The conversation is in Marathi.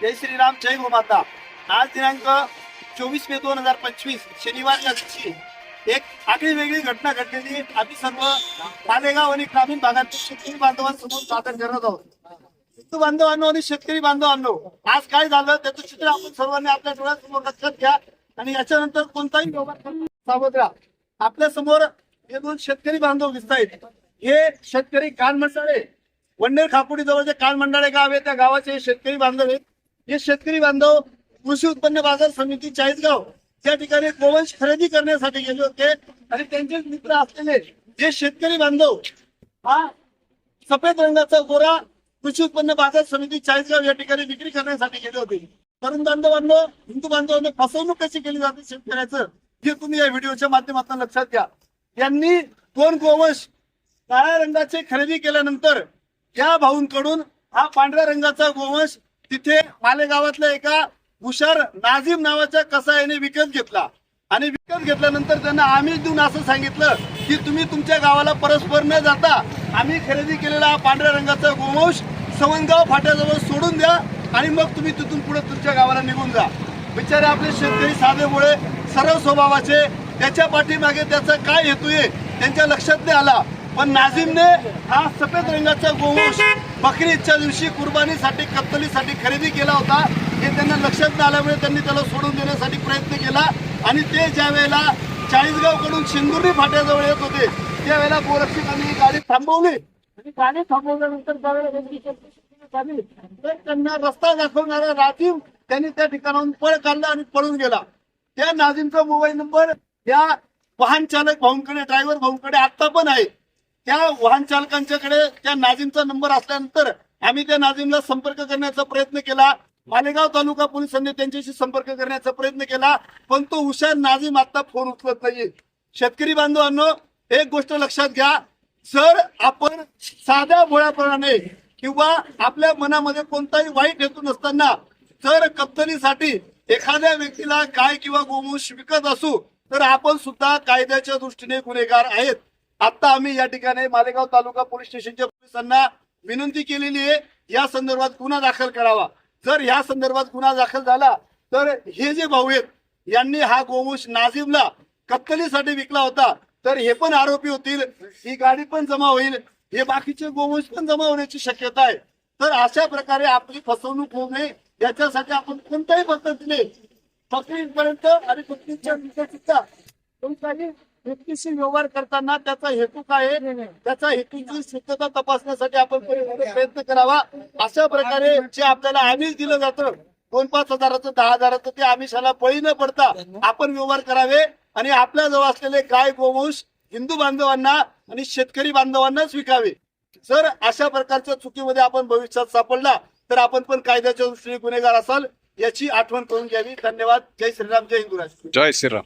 जय श्रीराम जय गो माता आज दिनांक चोवीस मे दोन हजार पंचवीस शनिवार या दिवशी एक आगळी वेगळी घटना घडलेली आम्ही सर्व मालेगाव आणि ग्रामीण भागातील शेतकरी बांधवांसमोर सादर करत आहोत. हिंदू बांधवांनो आणि शेतकरी बांधवांनो आज काय झालं त्याचं चित्र आपण सर्वांनी आपल्या डोळ्यासमोर लक्षात घ्या आणि याच्यानंतर कोणताही व्यवहार सावध राहा. आपल्यासमोर हे दोन शेतकरी बांधव दिसत आहेत हे शेतकरी कान मंडाळे. वंडेर खापुडी जवळ जे कान मंडाळे गाव आहे त्या गावाचे शेतकरी बांधव आहेत. हे शेतकरी बांधव कृषी उत्पन्न बाजार समिती चाळीसगाव. त्या ठिकाणी गोवंश खरेदी करण्यासाठी गेले होते. आणि त्यांचे मित्र असलेले जे शेतकरी बांधव हा सफेद रंगाचा गोरा कृषी उत्पन्न बाजार समिती चाळीसगाव या ठिकाणी विक्री करण्यासाठी गेले होते. तरुण बांधवांना हिंदू बांधवांना फसवणूक कशी केली जाते शेतकऱ्याचं? हे तुम्ही या व्हिडिओच्या माध्यमातून लक्षात घ्या. यांनी दोन गोवंश काळ्या रंगाचे खरेदी केल्यानंतर या भाऊंकडून हा पांढऱ्या रंगाचा गोवंश तिथे मालेगावातल्या एका हुशार नाझीम नावाच्या कसायाने विकत घेतला. आणि विकत घेतल्यानंतर त्यांना आम्ही देऊन असं सांगितलं की तुम्ही तुमच्या गावाला परस्पर न जाता आम्ही खरेदी केलेला हा पांढऱ्या रंगाचा गोवंश सवनगाव फाट्याजवळ सोडून द्या आणि मग तुम्ही तिथून पुढे तुमच्या गावाला निघून जा. बिचारे आपले शेतकरी साधेमुळे सरळ स्वभावाचे त्याच्या पाठीमागे त्याचा काय हेतू आहे त्यांच्या लक्षात नाही आला. पण नाझीमने हा सफेद रंगाचा गोवंश बकरीच्या दिवशी कुर्बानीसाठी कत्तलीसाठी खरेदी केला होता. हे त्यांना लक्षात नाही आल्यामुळे त्यांनी त्याला सोडून देण्यासाठी प्रयत्न केला. आणि ते ज्या वेळेला चाळीसगावकडून फाट्याजवळ येत होते त्यावेळेला गोरक्षकांनी ही गाडी थांबवली. आणि गाडी थांबवल्यानंतर ज्यावेळेला झाली, त्यांना रस्ता दाखवणारा राजीव त्यांनी त्या ठिकाणाहून पळ काढला आणि पळून गेला. त्या नाझीमचा मोबाईल नंबर या वाहन चालक भाऊंकडे ड्रायव्हर भाऊंकडे आता पण आहे. त्या वाहन चालकांच्याकडे त्या नाझीमचा नंबर असल्यानंतर आम्ही त्या नाझीमला संपर्क करण्याचा प्रयत्न केला. मालेगाव तालुका पोलिसांनी त्यांच्याशी संपर्क करण्याचा प्रयत्न केला पण तो हुशार नाझीम आता फोन उचलत नाही शेतकरी बांधवांनो एक गोष्ट लक्षात घ्या. जर आपण साध्या भोळ्याप्रमाणे किंवा आपल्या मनामध्ये कोणताही वाईट हेतू नसताना जर कत्तलीसाठी एखाद्या व्यक्तीला गाय किंवा गोवंश विकत असू तर आपण सुद्धा कायद्याच्या दृष्टीने गुन्हेगार आहेत. आता आम्ही या ठिकाणी मालेगाव तालुका पोलीस स्टेशनच्या पोलिसांना विनंती केलेली आहे या संदर्भात गुन्हा दाखल करावा. जर या संदर्भात गुन्हा दाखल झाला तर हे जे भाऊ आहेत यांनी हा गोवंश नाझीमला कत्तलीसाठी विकला होता तर हे पण आरोपी होतील ही गाडी पण जमा होईल हे बाकीचे गोवंश पण जमा होण्याची शक्यता आहे. तर अशा प्रकारे आपली फसवणूक होऊ नये याच्यासाठी आपण कोणत्याही पद्धतीने बकरीपर्यंत आणि बकरीच्या विकसितचा कोणताही व्यक्तीशी व्यवहार करताना त्याचा हेतू काय आहे? त्याचा हेतूची सिद्धता तपासण्यासाठी आपण प्रयत्न करावा. अशा प्रकारे जे आपल्याला आमिष दिलं जातं दोन पाच हजाराचं दहा हजाराचं ते आमिषाला बळी न पडता आपण व्यवहार करावे. आणि आपल्या जवळ असलेले गाय गोवंश हिंदू बांधवांना आणि शेतकरी बांधवांनाच विकावे जर अशा प्रकारच्या चुकीमध्ये आपण भविष्यात सापडला तर आपण पण कायद्याच्या दृष्टीने गुन्हेगार असाल याची आठवण करून घ्यावी. धन्यवाद. जय श्रीराम. जय हिंदू जय श्रीराम.